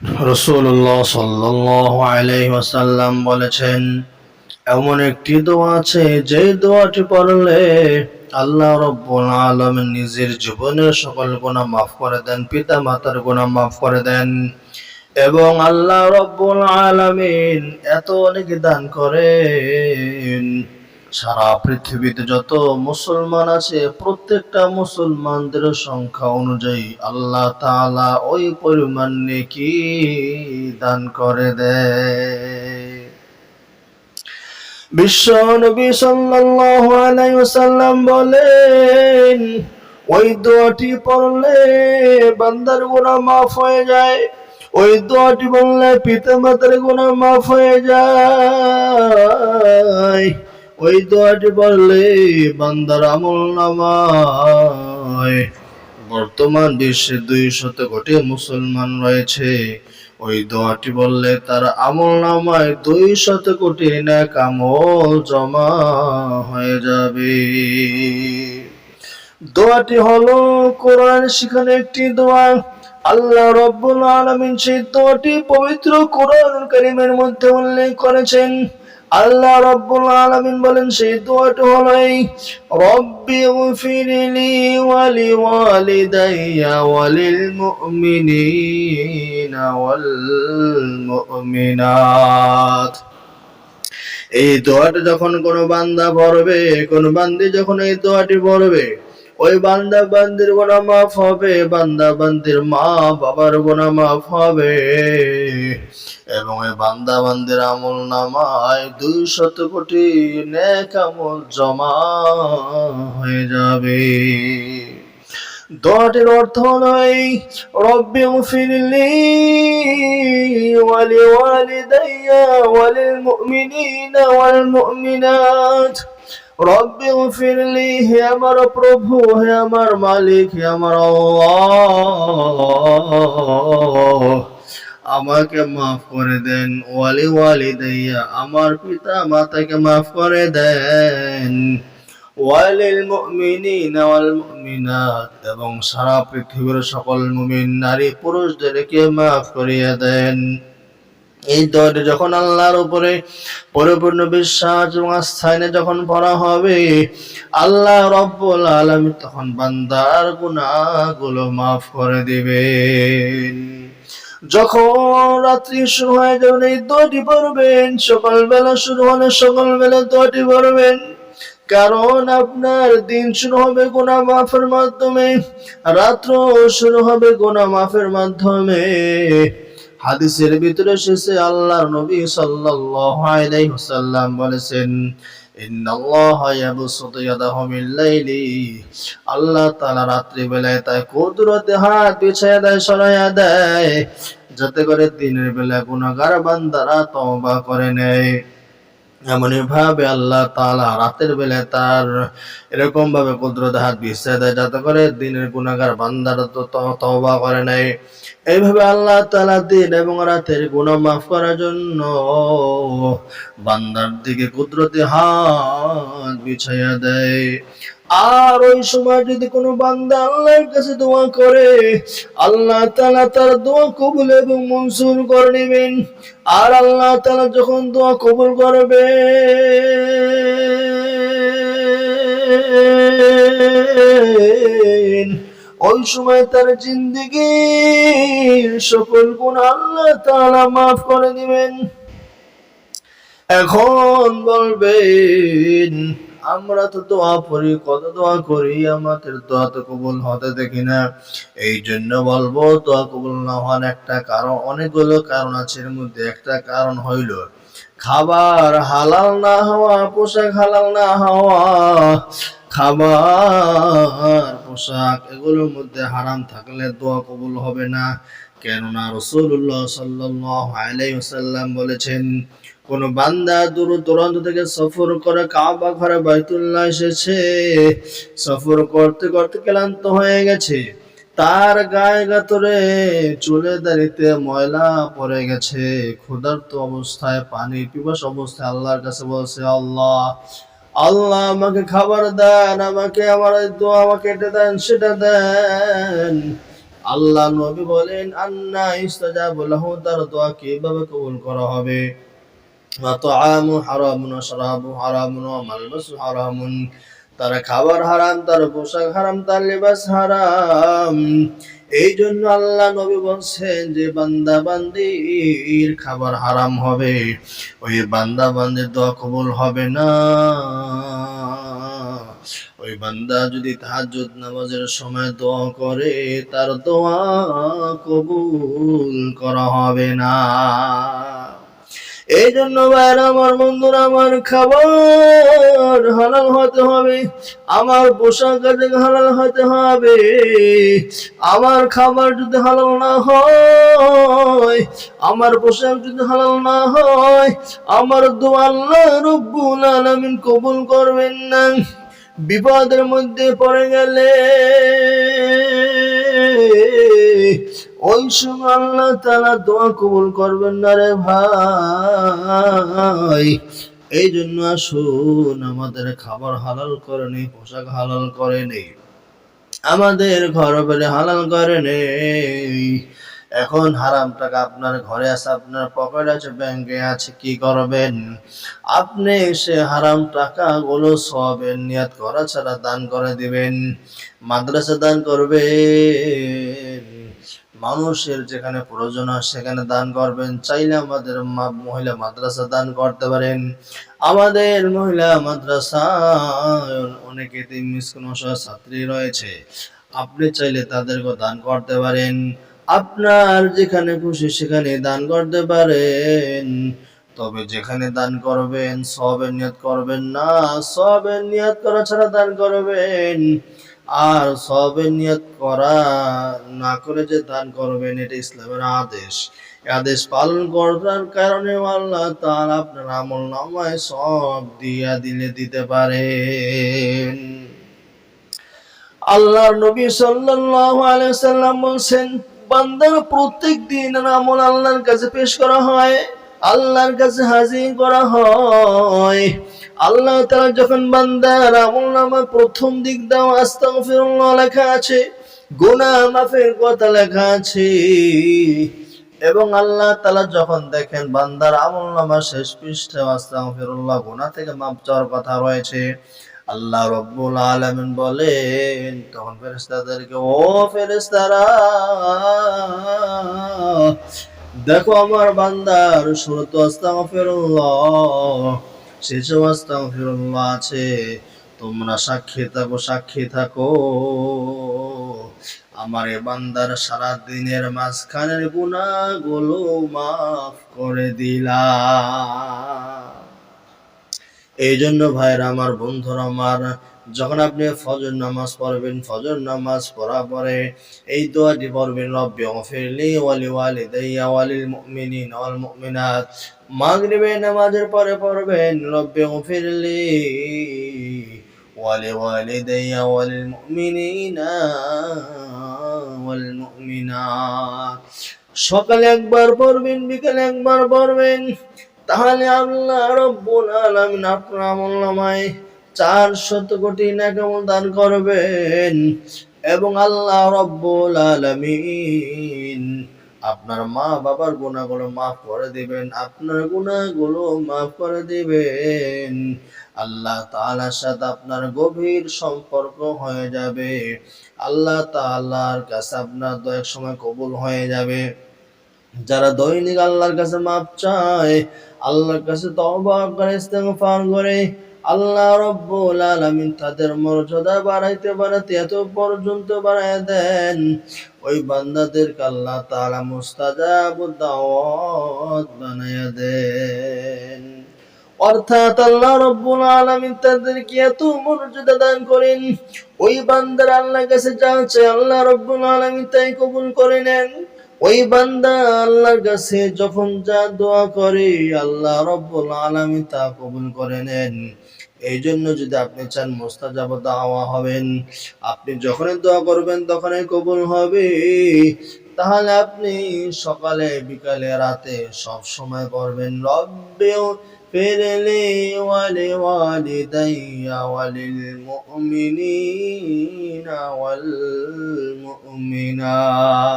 রসুল্লাহ সাল্লাহ আলাইসাল্লাম বলেছেন, এমন একটি দোয়া আছে, যে দোয়াটি পড়লে আল্লাহ রব্বুল আলম নিজের জীবনের সকল গুণা মাফ করে দেন পিতা মাতার গুণা মাফ করে দেন এবং আল্লাহ রব্বুল আলমিন এত অনেক দান করেন। সারা পৃথিবীতে যত মুসলমান আছে, প্রত্যেকটা মুসলমানদের সংখ্যা অনুযায়ী আল্লাহ তাআলা ওই পরিমাণ নেকি দান করে দেয়। বিশ্ব নবী ওয়াসাল্লাম বলেন, ওই দোয়াটি পড়লে বান্দার গুনাহ মাফ হয়ে যায়, ওই দোয়াটি বললে পিতা মাতার গুনাহ মাফ হয়ে যায়। ওই দোয়াটি পড়লে বান্দার আমল নামায়। বর্তমান বিশ্বে দুই শত কোটি মুসলমান রয়েছে। ওই দোয়াটি বললে তার আমল নামায় দুই শত কোটি নেক আমল জমা হয়ে যাবে। দোয়াটি হলো কোরআন সেখানে একটি দোয়া। আল্লাহ রব্বুল আলামিন সেই দোয়াটি পবিত্র কোরআন কারীমের মধ্যে উল্লেখ করেছেন। আল্লাহ রব্বুল আলামিন বলেন, সেই দোয়াটি হলো এই, রব্বি গফিরলি ওয়ালি ওয়ালিদাইয়া ওয়ালিল মুমিনিনা ওয়াল মুমিনাত এই দোয়াটা যখন কোনো বান্দা পড়বে, কোন বান্দি যখন এই দোয়াটি পড়বে ওই বান্দা বান্দির গোনা মাফ হবে বান্দা বান্দির মা বাবার গোনা মাফ হবে। এবং ওই বান্দা বান্দির আমল নামায় দুই শত কোটি নেক আমল জমা হয়ে যাবে। দোয়াটির অর্থ নয় রব্বি গফিরলি ওয়ালি ওয়ালিদাইয়া ওয়ালিল মুমিনিনা ওয়াল মুমিনাত। রব্বি গফিরলি, হে আমার প্রভু, হে আমার মালিক, হে আমার আমাকে মাফ করে দেন, ওয়ালি ওয়ালি দাইয়া আমার পিতা মাতাকে মাফ করে দেন। ওয়ালিল মুমিনিনা ওয়াল মুমিনাত, এবং সারা পৃথিবীর সকল মুমিন নারী পুরুষদেরকে মাফ করিয়া দেন। এই দোয়াটি যখন আল্লাহর উপরে পরিপূর্ণ বিশ্বাস এবং আস্থায় যখন পড়া হবে, আল্লাহ রব্বুল আলামিন তখন বান্দার গুনাহগুলো মাফ করে দিবেন। যখন রাত্রি শুরু হয়ে এই দোয়াটি পড়বেন, সকালবেলা শুরু হলে সকালবেলা দোয়াটি পড়বেন। কারণ আপনার দিন শুরু হবে গোনা মাফের মাধ্যমে, রাত্র শুরু হবে গোনা মাফের মাধ্যমে। হাদিসের ভিতরে এসেছে, আল্লাহর নবী সাল্লাল্লাহু আলাইহি ওয়াসাল্লাম বলেছেন আল্লাহ তালা দেয়, যাতে করে দিনের বেলা গুনাহগার বান্দারা তওবা করে নেয়। এমন ভাবে আল্লাহ তালা রাতের বেলায় তার এরকম ভাবে কুদরত হাত বিশ্বাস দেয় যাতে করে দিনের গুণাগার বান্দার তো তবা করে নাই। এইভাবে আল্লাহ তালা দিন এবং রাতের গুণ মাফ করার জন্য বান্দার দিকে কুদরতি হাত বিছাইয়া দেয়। আর ওই সময় যদি কোনো বান্দা আল্লাহর কাছে দোয়া করে, আল্লাহ তালা তার দোয়া কবুল এবং মঞ্জুর করে নেবেন। আর আল্লাহ তাআলা যখন দোয়া কবুল করবে, ওই সময় তার জিন্দগির সকল গুণ আল্লাহ তালা মাফ করে দিবেন। এখন বলবেন আমরা তো দোয়া পড়ি, কত দোয়া করি, আমাদের দোয়া তো কবুল হতে দেখি না। এই জন্য বলব, দোয়া কবুল না হওয়ার একটা কারণ, অনেকগুলো কারণ আছে, এর মধ্যে একটা কারণ হইল, খাবার হালাল না হওয়া, পোশাক হালাল না হওয়া, খাবার, পোশাক, এগুলোর মধ্যে হারাম থাকলে দোয়া কবুল হবে না। কেননা রসুল্লাহ সাল্লাহ আলাই বলেছেন কোন বান্দা দূর দূরান্ত থেকে সফর করে কাবা ঘরে বাইতুল্লাহ এসেছে। সফর করতে করতে ক্লান্ত হয়ে গেছে। তার গায়ে গাতরে চুলে দাঁড়িতে ময়লা পড়ে গেছে। ক্ষুধার্ত অবস্থায়, পানি পিপাস অবস্থায় আল্লাহর কাছে বলছে, আল্লাহ আল্লাহ আমাকে খাবার দেন, আমাকে আমার দোয়া আমাকে এটা দেন, সেটা দেন। আল্লাহ নবী বলেন, আন্না ইস্তাজাবু লাহু তার দোয়া কীভাবে কবুল করা হবে। তার খাবার হারাম, তার পোশাক হারাম, তার লেবাস হারাম। এই জন্য আল্লাহ নবী বলছেন যে, বান্দা বান্দির খাবার হারাম হবে, ওই বান্দা বান্দির দোয়া কবুল হবে না। ওই বান্দা যদি তাহাজ্জুদ নামাজের সময় দোয়া করে, তার দোয়া কবুল করা হবে না। এই জন্য ভাইরা আমার বন্ধুরা আমার খাবার হালাল হতে হবে। আমার পোশাক হালাল হতে হবে। আমার খাবার যদি হালাল না হয়, আমার পোশাক যদি হালাল না হয়, আমার দোয়া আল্লাহ রব্বুল আলামিন কবুল করবেন না। বিপদের মধ্যে পড়ে গেলে ওই সময় আল্লাহ তালা দোয়া কবুল করবেন না রে ভাই। এই জন্য আসুন, আমাদের খাবার হালাল করে নেই, পোশাক হালাল করে নেই। আমাদের ঘর বেড়ে হালাল করে নেই। এখন হারাম টাকা আপনার ঘরে আছে, আপনার পকেট আছে, ব্যাংকে আছে, কি করবেন? আপনি সে হারাম টাকা গুলো সবের নিয়াত করা ছাড়া দান করে দিবেন, মাদ্রাসা দান করবেন। মানুষের যেখানে প্রয়োজন হয় সেখানে দান করবেন। চাইলে আমাদের মহিলা মাদ্রাসা দান করতে পারেন। আমাদের মহিলা মাদ্রাসা, অনেক ছাত্রী রয়েছে। আপনি চাইলে তাদেরকে দান করতে পারেন। আপনার যেখানে খুশি সেখানে দান করতে পারেন। তবে যেখানে দান করবেন, সবের নিয়ত করবেন না। সবের নিয়ত করা ছাড়া দান করবেন। আর সবের নিয়ত করা না করে যে দান করবেন, এটা ইসলামের আদেশ। আদেশ পালন করার কারণে আল্লাহ তাআলা আপনার আমল নামায় সব দিয়া দিলে দিতে পারেন। আল্লাহর নবী সাল্লাল্লাহু আলাইহি সাল্লাম বলছেন, বান্দার প্রত্যেক দিন আমল আল্লাহর কাছে পেশ করা হয়। আল্লাহর কাছে হাজির করা হয়। আল্লাহ তাআলা যখন বান্দার আমল নামা প্রথম দিক দাও, আস্তাগফিরুল্লাহ লেখা আছে, গুনাহ মাফের কথা লেখা আছে। এবং আল্লাহ তালা যখন দেখেন বান্দার আমল নামা শেষ পৃষ্ঠা আস্তাগফিরুল্লাহ, গুনাহ থেকে মাপ চাওয়ার কথা রয়েছে, আল্লাহ রব্বুল আলামিন বলেন, তখন ফেরেশতাদেরকে, ও ফেরেশতারা দেখো আমার বান্দার সুরত আস্তাগফিরুল্লাহ। আস্তা আস্তাগফিরুল্লাহ আছে, তোমরা সাক্ষী থাকো সাক্ষী থাকো। আমার এ বান্দার সারা দিনের মাঝখানের গুণাগুলো মাফ করে দিলা এই জন্য ভাইরা আমার বন্ধুরা, আমার যখন আপনি ফজর নামাজ পড়বেন, ফজর নামাজ পড়া পরে এই দোয়াটি পড়বেন, রব্বি মাগরিবের নামাজের পরে পড়বেন, রব্বি সকালে একবার পড়বেন, বিকালে একবার পড়বেন তাহলে আল্লাহ রব্বুল আলামিন আপনার আমল নামায় চার শত কোটি নাকামল দান করবেন এবং আল্লাহ রব্বুল আলামিন আপনার মা বাবার গুণাগুলো মাফ করে দিবেন, আপনার গুণাগুলো মাফ করে দিবেন। আল্লাহ তাআলার সাথে আপনার গভীর সম্পর্ক হয়ে যাবে। আল্লাহ তাআলার কাছে আপনার দু এক সময় কবুল হয়ে যাবে। যারা দৈনিক আল্লাহর কাছে মাপ চায় আল্লাহর কাছে তওবা করে, ইস্তেগফার করে, আল্লাহ রব্বুল আলামিন তাদের মর্যাদা বাড়াইতে বাড়াইতে এত পর্যন্ত বাড়ায় দেন। ওই বান্দাদেরকে আল্লাহ তাআলা মুস্তাজাবুদ দাওয়াত বানায়া দেন। অর্থাৎ আল্লাহ রব্বুল আলামিন তাদেরকে এত মর্যাদা দান করেন। ওই বান্দার আল্লাহর কাছে যা চায়, আল্লাহ রব্বুল আলামিন তাই কবুল করে নেন। ওই বান্দা আল্লাহর কাছে যখন যা দোয়া করে, আল্লাহ রব্বুল আলামিন তা কবুল করে নেন। এই জন্য যদি আপনি চান মোস্তাজাব দাওয়া হবেন, আপনি যখনই দোয়া করবেন তখনই কবুল হবে। তাহলে আপনি সকালে, বিকালে, রাতে সব সময় করবেন রব্বেও ফেরলে ওয়ালে ওয়ালে দাইয়া ওয়ালিল মুমিনিনা ওয়াল মুমিনাত।